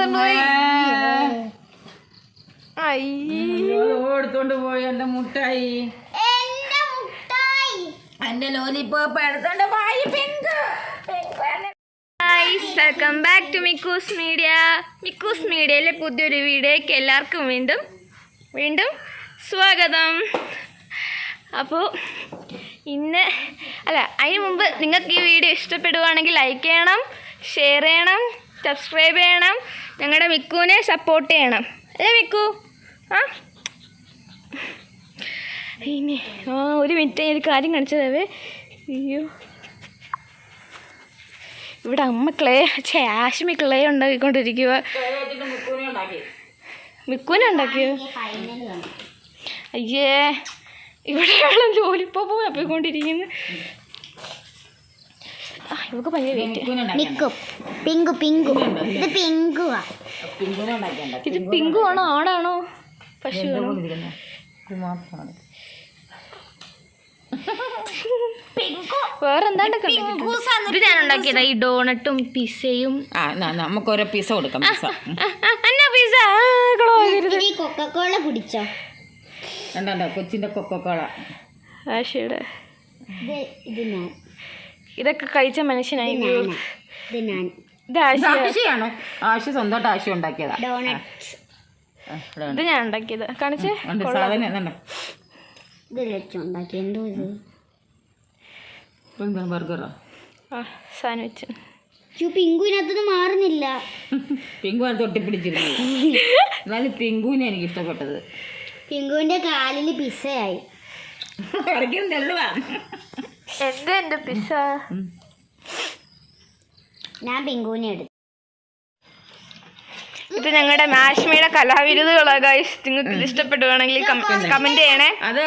എടുത്തോണ്ട് പോയി. അയ്യോ എടുത്തോണ്ട് പോയി. എന്റെ മുട്ടായി. എന്റെ ലോലിപ്പോപ്പ് എടുത്തോണ്ട് പോയി pink. Guys welcome back to Mikku's media Mikku's മീഡിയയിലെ പുതിയൊരു വീഡിയോയ്ക്ക് എല്ലാവർക്കും വീണ്ടും വീണ്ടും സ്വാഗതം. അപ്പോൾ ഇന്ന് അല്ല അതിന് മുമ്പ് നിങ്ങൾക്ക് ഈ വീഡിയോ ഇഷ്ടപ്പെടുവാണെങ്കിൽ ലൈക്ക് ചെയ്യണം ഷെയർ ചെയ്യണം സബ്സ്ക്രൈബ് ചെയ്യണം. ഞങ്ങളുടെ മിക്കുവിനെ സപ്പോർട്ട് ചെയ്യണം. അല്ലേ മിക്കു ആ? ഇനി ആ ഒരു മിനിറ്റ് ഞാൻ ഒരു കാര്യം കാണിച്ചതേ. അയ്യോ. ഇവിടെ അമ്മ ക്ലേ ചേ ആശ്മി ക്ലേ ഉണ്ടാക്കിക്കൊണ്ടിരിക്കുക മിക്കുവിനെ ഉണ്ടാക്കിയോ? അയ്യേ. ഇവിടെ ജോലിപ്പോ പോയി തപ്പിക്കൊണ്ടിരിക്കുന്നു ആ ഇവക്ക് ഭയങ്കര വെയിറ്റ് നിക്കും പിങ്കു പിങ്കു. ഇത് പിങ്കുവാ. ഇത് പിങ്കു ആണോ ആടാണോ പശു ആണോ? ഇത് ഞാൻ ഉണ്ടാക്കിയതാ ഈ ഡോണട്ടും പിസയും ആ ന- നമുക്ക് ഓരോ പിസ കൊടുക്കാം പിസ എന്നാ പിസ കൊക്കക്കോള കുടിച്ചോ? കൊച്ചിന്റെ കൊക്കോക്കോള. ആശയുടെ. ഇത് ഇത് ഞാൻ. ഇതൊക്കെ കഴിച്ച മനുഷ്യനായി ഇത് ആശയാണോ. ആശ സ്വന്തമായിട്ട് ആശ ഉണ്ടാക്കിയതാ. ഇത് ഞാൻ ഉണ്ടാക്കിയത്. കാണിച്ച്? ബർഗറോ? സാൻഡ്വിച്ച് പിങ്കുവിനകത്തുനിന്ന് മാറുന്നില്ല. പിങ്കുവാണ് തൊട്ടിപ്പിടിച്ചിരുന്നത് എന്നാലും പിങ്കുവിനെ എനിക്ക് ഇഷ്ടപ്പെട്ടത്. പിങ്കുവിന്റെ കാലിൽ പിസയായി ഇടയ്ക്കും തെള്ളുവാ. എന്ത് എന്റെ പിസ്സ ഞാൻ പിങ്കുവിനെ എടുത്തു. ഇത് ഞങ്ങളുടെ മാഷ്മിയുടെ കലാവിരുതുകളാ ഗൈസ് നിങ്ങൾക്ക് ഇത് ഇഷ്ടപ്പെടുവാണെങ്കിൽ കമന്റ് ചെയ്യണേ. അത്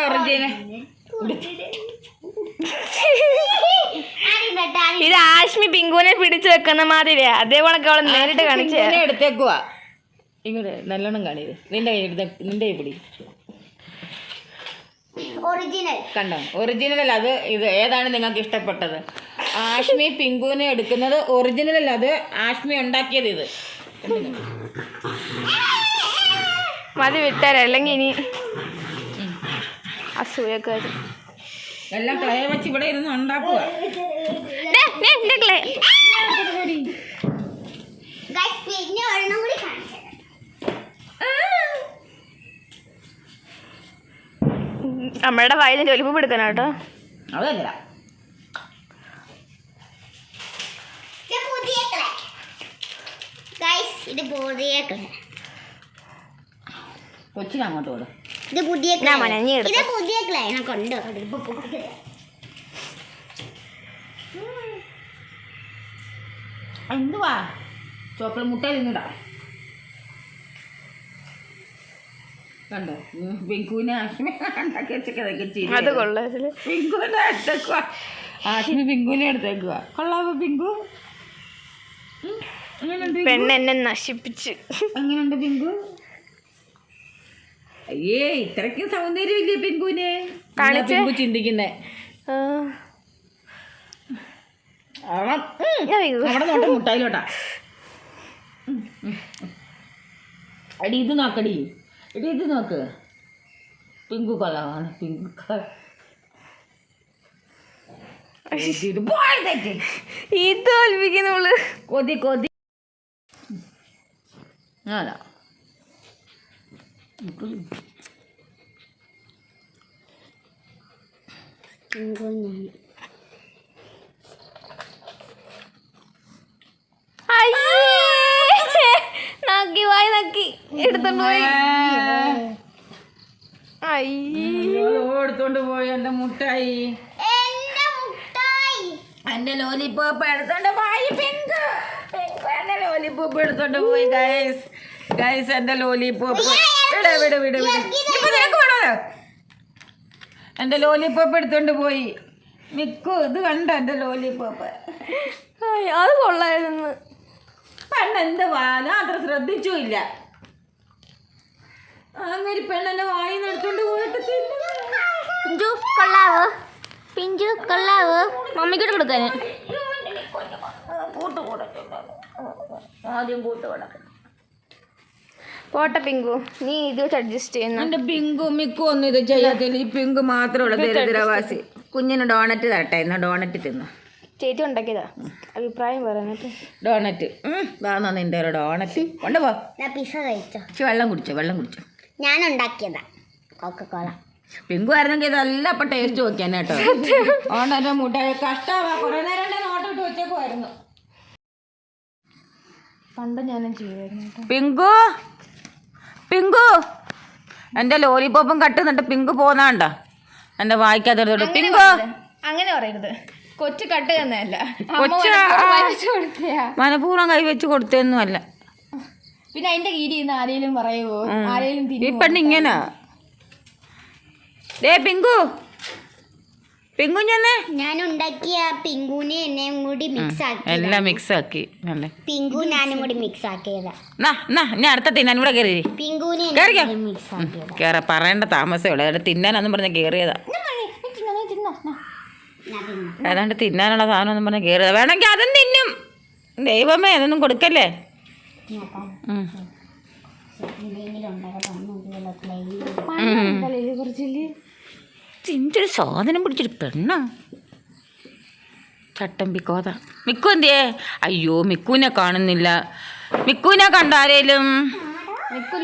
ഇത് ആഷ്മി പിങ്കുവിനെ പിടിച്ചു വെക്കുന്ന മാതിരിയാ. അതേപോലെ അവളെ നേരിട്ട് കാണിച്ചു എടുത്തേക്കുവാ. ഇങ്ങോട്ട് നല്ലോണം കാണിയത് നിന്റെ കൈ എടുത്ത നിന്റെ കൈ പിടി. ഒറിജിനൽ കണ്ടോ? ഒറിജിനൽ അല്ല അത് ഇത് ഏതാണ് നിങ്ങൾക്ക് ഇഷ്ടപ്പെട്ടത്? ആഷ്മി പിങ്കുവിനെ എടുക്കുന്നത് ഒറിജിനൽ അല്ല അത് ആഷ്മി ഉണ്ടാക്കിയത് ഇത്. മതി വിട്ടേരാ അല്ലെങ്കിൽ ഇനി അസൂയക്കാര് എല്ലാം ക്ലേ വെച്ച് ഇവിടെ ഇരുന്ന് ഉണ്ടാക്കുക. പിന്നെ ദേ, കൂടി ക്ലേ. നമ്മളുടെ വായിൽ ജോലിപ്പൂപ്പ് എടുക്കണം കേട്ടോ. അതല്ല. ഇത് പുതിയ കൊച്ചിന് അങ്ങോട്ട് കൊടു ഇത് പുതിയ. ഇത് പുതിയ കൊണ്ട് എന്തുവാ? ചോക്ലേറ്റ് മുട്ട തിന്നിടാ കണ്ടോ? ഉം, പിങ്കുവിനെ ആഷ്മി ഉണ്ടാക്കി വെച്ചൊക്കെ ചിരി അത് കൊള്ളാം പിങ്കുവിനെ എടുത്തേക്കുക ആഷ്മി പിങ്കുവിനെ എടുത്തേക്കുക കൊള്ളാവോ പിങ്കു പെണ്ണ് എന്നെ നശിപ്പിച്ച്. എങ്ങനെയുണ്ട് പിങ്കു അയ്യേ ഇത്രയ്ക്കും സൗന്ദര്യം ഇല്ലേ പിങ്കുവിനെ. പിങ്കു ചിന്തിക്കുന്നേ. അവിടെ നോട്ടെ മുട്ടായിലോട്ടാ. എടി ഇത് നോക്കടി. എടി ഇത് നോക്ക്. പിങ്ക് കൊള്ളാമാണ് പിങ്ക് കൊ- ഇത് തോൽപ്പിക്കുന്നവൾ കൊതി കൊതി. അതാ നക്കി വായി നക്കി. എടുത്തോണ്ട് പോയി. അയ്യേ എടുത്തോണ്ട് പോയി എന്റെ മുട്ടായി. എന്റെ മുട്ടായി. ലോലിപ്പോപ്പ് എടുത്തോണ്ട് പോയി പിങ്ക്. എന്റെ ലോലിപ്പോപ്പ് എടുത്തോണ്ട് പോയി ഗൈസ് ഗൈസ് എന്റെ ലോലിപ്പോപ്പ് വിട വിട വിട. വിട ഇപ്പൊ നിനക്ക് വേണോ എന്റെ ലോലിപ്പോപ്പ് എടുത്തോണ്ട് പോയി. മിക്കു ഇത് കണ്ട എന്റെ ലോലിപ്പോപ്പ് അത് കൊള്ളായിരുന്നു. പെണ്ണ് എന്തുവാ ഞാൻ അത്ര ശ്രദ്ധിച്ചു ഇല്ല. അങ്ങനെ പെണ്ണെന്നെ വായി നടത്തോണ്ട് പോയിട്ട് തിന്നു. പിഞ്ചു കൊള്ളാവോ. പിഞ്ചു കൊള്ളാവോ. മമ്മിക്കൂടെ കൊടുക്കാൻ പൂട്ട് കൊടുക്കുന്നു ആദ്യം പൂട്ട് കൊടുക്കണം. പോട്ടെ പിങ്കു. നീ ഇത് വെച്ച് അഡ്ജസ്റ്റ് ചെയ്യുന്നു. എന്റെ പിങ്കു മിക്കു ഒന്നും ഇത് ചെയ്യാത്തില്ല ഈ പിങ്കു മാത്രമുള്ള ദരിദ്രവാസി. കുഞ്ഞിന് ഡോണറ്റ് തരട്ടെ. എന്നാ ഡോണറ്റ് തിന്നു. ചേച്ചി ഉണ്ടാക്കിയതാ? അഭിപ്രായം പറയാനായിട്ട് ഡോണറ്റ് വാന്നോ നിന്റെ ഒരു ഡോണറ്റ് കൊണ്ടുപോ. പിസ കഴിച്ചോ? വെള്ളം കുടിച്ചോ വെള്ളം കുടിച്ചോ. ഞാൻ ഉണ്ടാക്കിയതാ കോക്കക്കോള പിങ്കു ആയിരുന്നെങ്കിൽ ഇതെല്ലാം അപ്പൊ ടേസ്റ്റ് നോക്കിയാൻ കേട്ടോ. ഓണന്റെ മുട്ട കഷ്ടമാ കുറെ നേരം നോട്ടിട്ട് വെച്ചേക്കുമായിരുന്നു പണ്ട് ഞാനും ചെയ്യുമായിരുന്നു പിങ്കു പിങ്കു. എന്റെ ലോലിപോപ്പും കട്ടുന്നുണ്ട്. പിങ്ക് പോന്നാണ്ട? എന്റെ വായിക്കാത്ത പിങ്കു. അങ്ങനെ പറയരുത്. കൊച്ചു കട്ട് തന്നെയല്ല. കൊച്ചു മനഃപൂർവം കൈ കൈവച്ച് കൊടുത്തൊന്നുമല്ല പിന്നെ അതിന്റെ കീഴിൽ ഇന്ന് ആരെങ്കിലും പറയുവോ? ആരെങ്കിലും ഈ പെണ്ണ് ഇങ്ങനെ? Day pink. പിങ്കു ഞാനേ ഞാൻ ഉണ്ടാക്കിയ പിങ്കുനെ എന്നെയും കൂടി മിക്സ് ആക്കി എല്ലാം മിക്സ് ആക്കി. അല്ലേ പിങ്കു ഞാനും കൂടി മിക്സ് ആക്കിയതാ. നാ നാ ഞാൻ അടുത്ത തിന്നാൻ ഇവിടെ കയറി. മിക്സ് ആക്കിയതാ. പറയേണ്ട അതായത് തിന്നാനെന്നും പറഞ്ഞ് കയറിയതാ ഏതാണ്ട് തിന്നാനുള്ള സാധനം ഒന്നും പറഞ്ഞ കയറിയതാ വേണമെങ്കിൽ അതും തിന്നും. ദൈവമേ അതൊന്നും കൊടുക്കല്ലേ? നോക്കാം സാധനം പിടിച്ചൊരു പെണ്ണ? ചട്ടം പിക്കോത മിക്കു എന്തിയേ? അയ്യോ മിക്കുവിനെ കാണുന്നില്ല. മിക്കുവിനെ കണ്ട ആരേലും?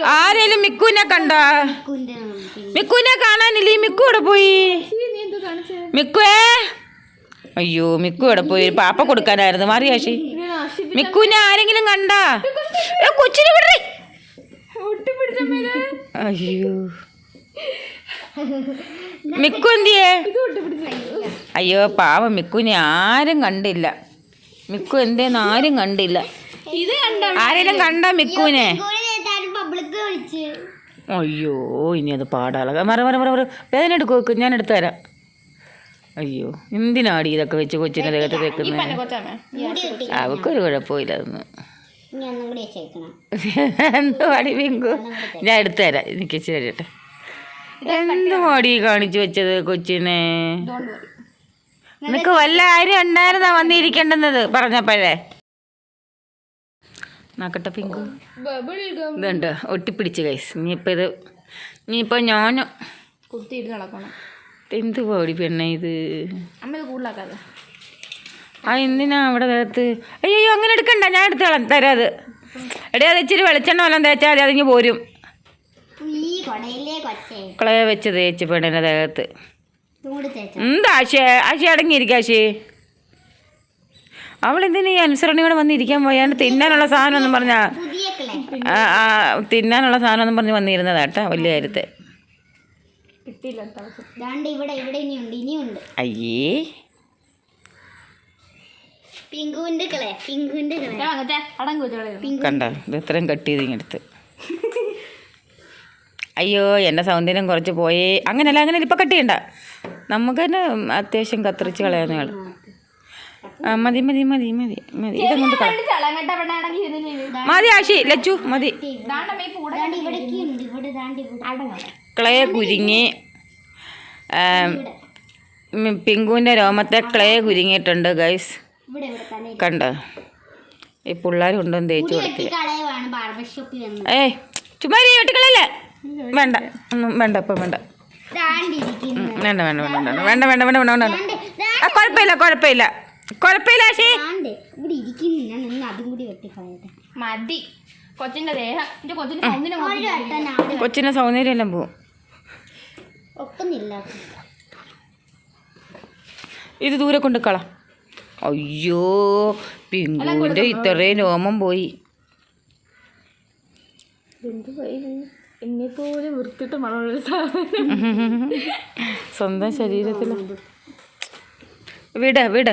ആരേലും മിക്കുവിനെ കണ്ട? മിക്കുവിനെ കാണാനില്ല? ഈ മിക്കു ഇവിടെ പോയി? മിക്കുവേ? അയ്യോ മിക്കു ഇവിടെ പോയി? പാപ്പ കൊടുക്കാനായിരുന്നു. മാറിയാശി മിക്കുവിനെ ആരെങ്കിലും കണ്ടാ? കൊച്ചിനെ വിടറി അയ്യോ. മിക്കു എന്തിയേ? അയ്യോ പാവം മിക്കുവിനെ ആരും കണ്ടില്ല. മിക്കു എന്തേന്ന് ആരും കണ്ടില്ല. ഇത് കണ്ട? ആരെങ്കിലും കണ്ട മിക്കുവിനെ അയ്യോ ഇനി അത് പാടാളക മറ മറ മറ മറ. വേദന എടുക്കു ഞാൻ എടുത്തു എടുത്തുതരാം അയ്യോ എന്തിനാടി ഇതൊക്കെ വെച്ച് കൊച്ചിനെ ദേഹത്ത് കിട്ടി അവക്കൊരു കുഴപ്പമില്ല അതൊന്നും. ഒന്നും കൂടി വെച്ചേക്കണം എന്ത് മടി പിങ്കു ഞാൻ എടുത്തുതരാം എനിക്ക് ചേരട്ടെ എന്ത് മടി കാണിച്ചു വെച്ചത് കൊച്ചിനെ? നിനക്ക് വല്ല ആരും ഉണ്ടായിരുന്നാ വന്നിരിക്കേണ്ടുന്നത്? പറഞ്ഞപ്പോഴേ. നോക്കട്ടെ പിങ്കു ബബിൾ ഗം ഇതുണ്ട്. ഒട്ടിപ്പിടിച്ച് കൈസ് ഇനിയിപ്പോൾ ഇത് ഇനിയിപ്പോൾ ഞാൻ കുത്തിയിട്ട് നടക്കണം. എന്ത് പോടി പെണ്ണ ഇത്? കൂടുതലാക്കാതെ. ആ എന്തിനാ അവിടെ ദേഹത്ത് അയ്യോ അങ്ങനെ എടുക്കണ്ട. ഞാൻ എടുത്തോളാം തരാം അത്. എടേ അത് ഇച്ചിരി വെളിച്ചെണ്ണ വല്ലതും തേച്ചാൽ മതി അതിങ്ങ് പോരും. കുളയെ വെച്ച് തേച്ച് പെണ്ണിന്റെ ദേഹത്ത് എന്താ ആശേ? ആശി അടങ്ങിയിരിക്കുക ആശി. അവൾ എന്തിനാ ഈ അനുസരണിയോടെ വന്നിരിക്കാൻ പോയാണ്ട് തിന്നാനുള്ള സാധനം ഒന്നും പറഞ്ഞാ പുതിയ ആ, ആ, തിന്നാനുള്ള സാധനം ഒന്നും പറഞ്ഞ് വന്നിരുന്നതാട്ടാ വലിയ കാര്യത്തെ. കിട്ടിയില്ല ദാണ്ട് ഇവിടെ ഇവിടെ ഇനിയുണ്ട് ഇനിയുണ്ട്. അയ്യേ. പിങ്കുവിന്റെ ക്ലേ പിങ്കുവിന്റെ കണ്ട? ഇത് ഇത്രയും കട്ട് ചെയ്ത് ഇങ്ങെടുത്ത് അയ്യോ എന്റെ സൗന്ദര്യം കുറച്ച് പോയി. അങ്ങനെയല്ല അങ്ങനെ ഇപ്പം കട്ട് ചെയ്യണ്ട. നമുക്ക് തന്നെ അത്യാവശ്യം കത്തിരിച്ച് കളയാവുന്ന ആൾ ആ മതി മതി മതി മതി മതി. ഇതും കൊണ്ട് കള മതി ആശി ലച്ചു മതി. ക്ലേ കുരുങ്ങി പിങ്കുവിന്റെ രോമത്തെ ക്ലേ കുരുങ്ങിയിട്ടുണ്ട് ഗൈസ് കണ്ടോ? ഈ പിള്ളേർ കൊണ്ടുവന്ന് തേച്ച് കൊടുത്തി ഏയ് ചുമ്മാ വെട്ടിക്കളല്ലേ വേണ്ട. ഒന്നും വേണ്ട ഇപ്പം വേണ്ട. വേണ്ട വേണ്ട വേണ്ട വേണ്ട വേണ്ട വേണ്ട വേണ്ട വേണ്ട വേണ്ട. ആ കുഴപ്പമില്ല കുഴപ്പമില്ല. കുഴപ്പമില്ല ആശി. ഇവിടെ ഇരിക്കുന്നു. ഞാൻ ഒന്ന് അതും കൂടി വെട്ടിക്കളയട്ടെ. മതി. കൊച്ചിന്റെ ദേഹം. കൊച്ചിന്റെ സൗന്ദര്യം സൗന്ദര്യം എല്ലാം പോവും. ഒക്കുന്നില്ല ഇത് ദൂരെ കൊണ്ട് കള. അയ്യോ പിങ്കുവിന്റെ ഇത്രയും രോമം പോയി. വൃത്തിട്ട് മണമുള്ള സാധനം. സ്വന്തം ശരീരത്തിൽ വിട വിട.